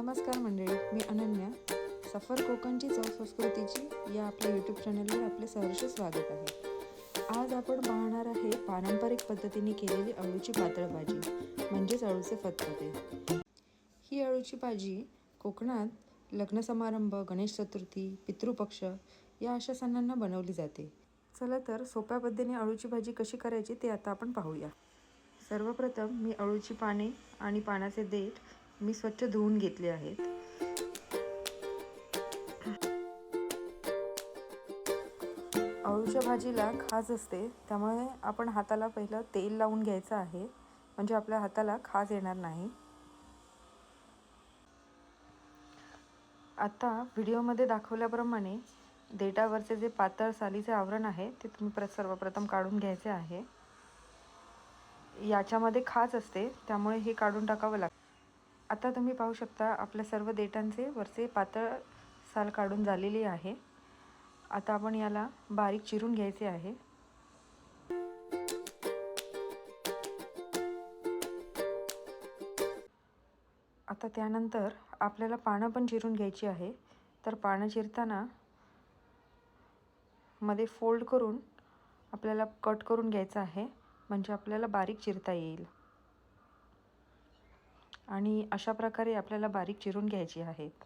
नमस्कार मंडळी मी अनन्या. सफर कोकणची चव संस्कृतीची या आपल्या यूट्यूब चॅनलवर आपले सहर्ष स्वागत आहे. आज आपण पाहणार आहे पारंपरिक पद्धतीने केलेली अळूची पातळ भाजी म्हणजेच अळूचे फतफते. ही अळूची भाजी कोकणात लग्न समारंभ गणेश चतुर्थी पितृपक्ष या अशा सणांना बनवली जाते. चला तर सोप्या पद्धतीने अळूची भाजी कशी करायची ते आता आपण पाहूया. सर्वप्रथम मी अळूची पाने आणि पानाचे देठ मी स्वच्छ धुवून घेतले आहेत. अळूच्या भाजीला खाज असते त्यामुळे आपण हाताला पहिलं तेल लावून घ्यायचं आहे. म्हणजे आपल्या हाताला खाज येणार नाही. आता व्हिडिओमध्ये दाखवल्याप्रमाणे देटावरचे जे पातळ सालीचे आवरण आहे ते तुम्ही प्र सर्वप्रथम काढून घ्यायचे आहे. याच्यामध्ये खाज असते त्यामुळे हे काढून टाकावं लागतं. आता तुम्ही पाहू शकता आपल्या सर्व देठांचे वरचे पातळ साल काढून झालेली आहे. आता आपण याला बारीक चिरून घ्यायचे आहे. आता त्यानंतर आपल्याला पानं पण चिरून घ्यायची आहे. तर पानं चिरताना मध्ये फोल्ड करून आपल्याला कट करून घ्यायचं आहे. म्हणजे आपल्याला बारीक चिरता येईल. आणि अशा प्रकारे आपल्याला बारीक चिरून घ्यायची आहेत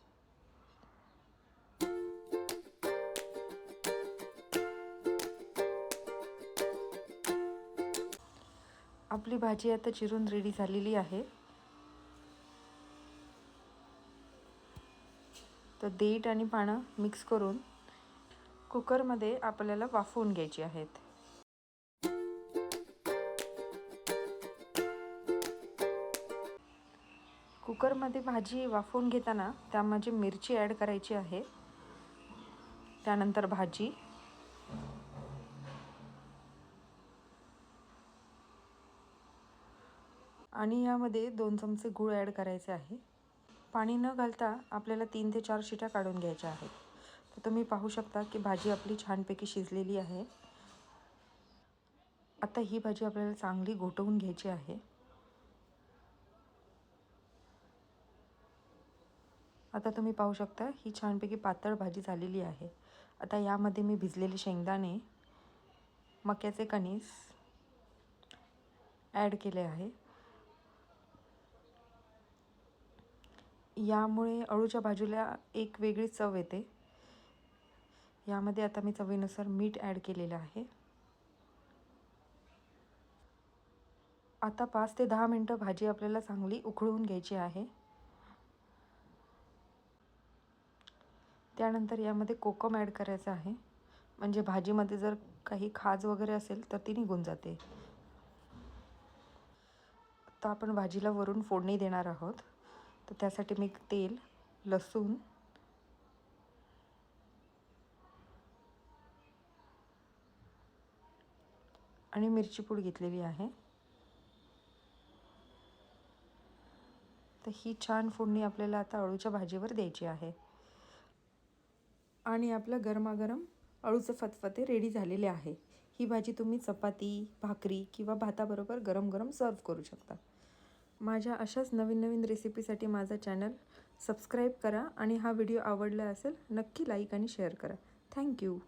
आपली भाजी आता चिरून रेडी झालेली आहे. तर देठ आणि पानं मिक्स करून कुकरमध्ये आपल्याला वाफवून घ्यायची आहेत. कुकरमध्ये भाजी वाफवून घेताना त्यामध्ये मिरची ॲड करायची आहे त्यानंतर भाजी. आणि यामध्ये दोन चमचे गूळ ॲड करायचे आहे. पाणी न घालता आपल्याला तीन ते चार शिट्या काढून घ्यायच्या आहेत. तर तुम्ही पाहू शकता की भाजी आपली छानपैकी शिजलेली आहे. आता ही भाजी आपल्याला चांगली घोटवून घ्यायची आहे. आता तुम्ही पाहू शकता ही छानपैकी पातळ भाजी झालेली आहे. आता यामध्ये मी भिजलेले शेंगदाणे मक्याचे कणीस ॲड केले आहे. यामुळे अळूच्या भाजीला एक वेगळी चव येते. यामध्ये आता मी चवीनुसार मीठ ॲड केलेलं आहे. आता पाच ते दहा मिनटं भाजी आपल्याला चांगली उकळून घ्यायची आहे. त्यानंतर यामध्ये कोकम ॲड करायचं आहे. म्हणजे भाजीमध्ये जर काही खाज वगैरे असेल तर ती निघून जाते. आता आपण भाजीला वरून फोडणी देणार आहोत. तर त्यासाठी मी तेल लसूण आणि मिरची पूड घेतलेली आहे. तर ही छान फोडणी आपल्याला आता अळूच्या भाजीवर द्यायची आहे. आणि आपलं गरमागरम अळूचं फतफते रेडी झालेले आहे. ही भाजी तुम्ही चपाती भाकरी किंवा भाताबरोबर गरम गरम सर्व करू शकता. माझ्या अशाच नवीन नवीन रेसिपीसाठी माझा चॅनल सबस्क्राईब करा आणि हा व्हिडिओ आवडला असेल नक्की लाईक आणि शेअर करा. थँक्यू